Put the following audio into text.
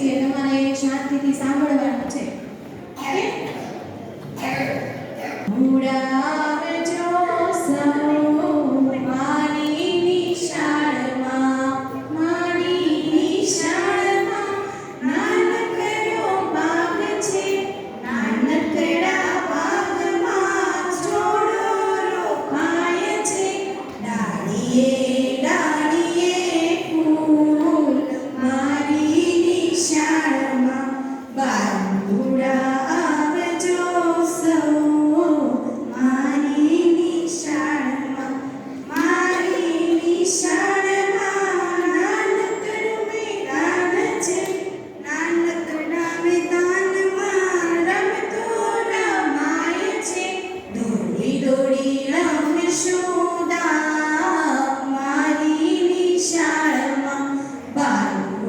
છીએ તમારે શાંતિથી સાંભળવાનું છે. ઓકે